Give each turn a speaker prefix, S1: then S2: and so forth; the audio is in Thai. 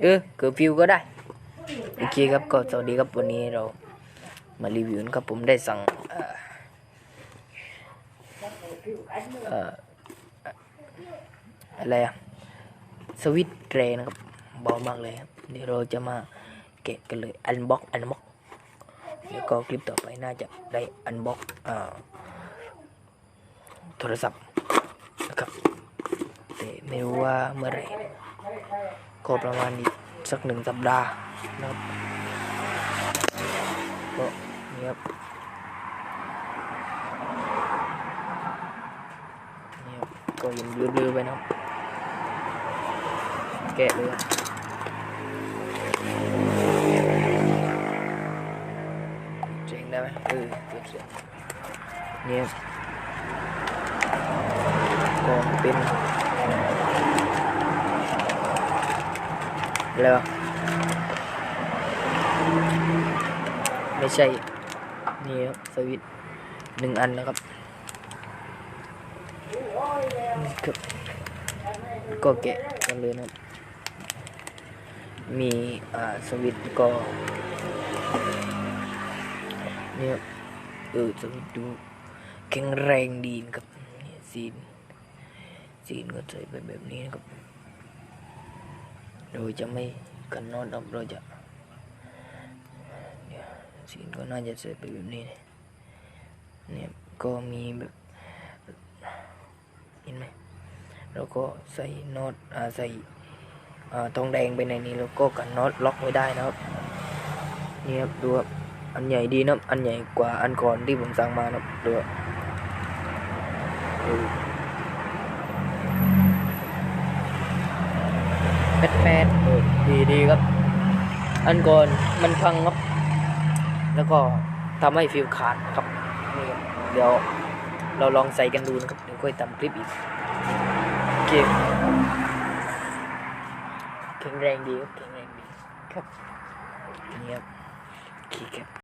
S1: เออเกิดฟิวก็ได้ โอเคครับก็สวัสดีครับวันนี้เรามารีวิวนะครับผมได้สั่งอะไรอะสวิตช์เรนะครับเบามากเลยครับเดี๋ยวเราจะมาแกะกันเลยอันบ็อกอันบ็อกแล้วก็คลิปต่อไปน่าจะได้อันบ็อกโทรศัพท์นะครับแต่ไม่รู้ว่าเมื่อไหร่ ก็ประมาณอีกสักหนึ่งสัปดาห์นะครับก็นี่ครับนี่ครับก็ยังเบลอๆไปนะครับแกะเลยครับเสียงได้ไหมเออเก็บเสียงเนี่ครับก็เป็น อะไรวะไม่ใช่ นี่ครับสวิตหนึ่งอันนะครับนี่ครับก็แกะกันเลยนะมีอ่าสวิตก็เนี่ยครับเออสวิตดูแข็งแรงดีนะครับนี่ซีนซีนก็ใส่ไปแบบนี้นะครับ เราจะไม่กันน็อตครับเราจะสีก็น่าจะใส่ไปแบบนี้เนี่ยก็มีแบบเห็นไหมเราก็ใส่น็อตอ่าใส่อ่าทองแดงไปในนี้แล้วก็กันน็อตล็อกไว้ได้นะครับนี่ครับดูครับอันใหญ่ดีนะอันใหญ่กว่าอันก่อนที่ผมสั่งมานะครับดู แปดแปดดีดีครับ อันก่อนมันพังครับ แล้วก็ทำให้ฟิวขาดครับนี่เดี๋ยวเราลองใส่กันดูนะครับเดี๋ยวค่อยทำคลิปอีกโอเคแข็งแรงดีครับแข็งแรงดีครับนี่ครับโอเคครับ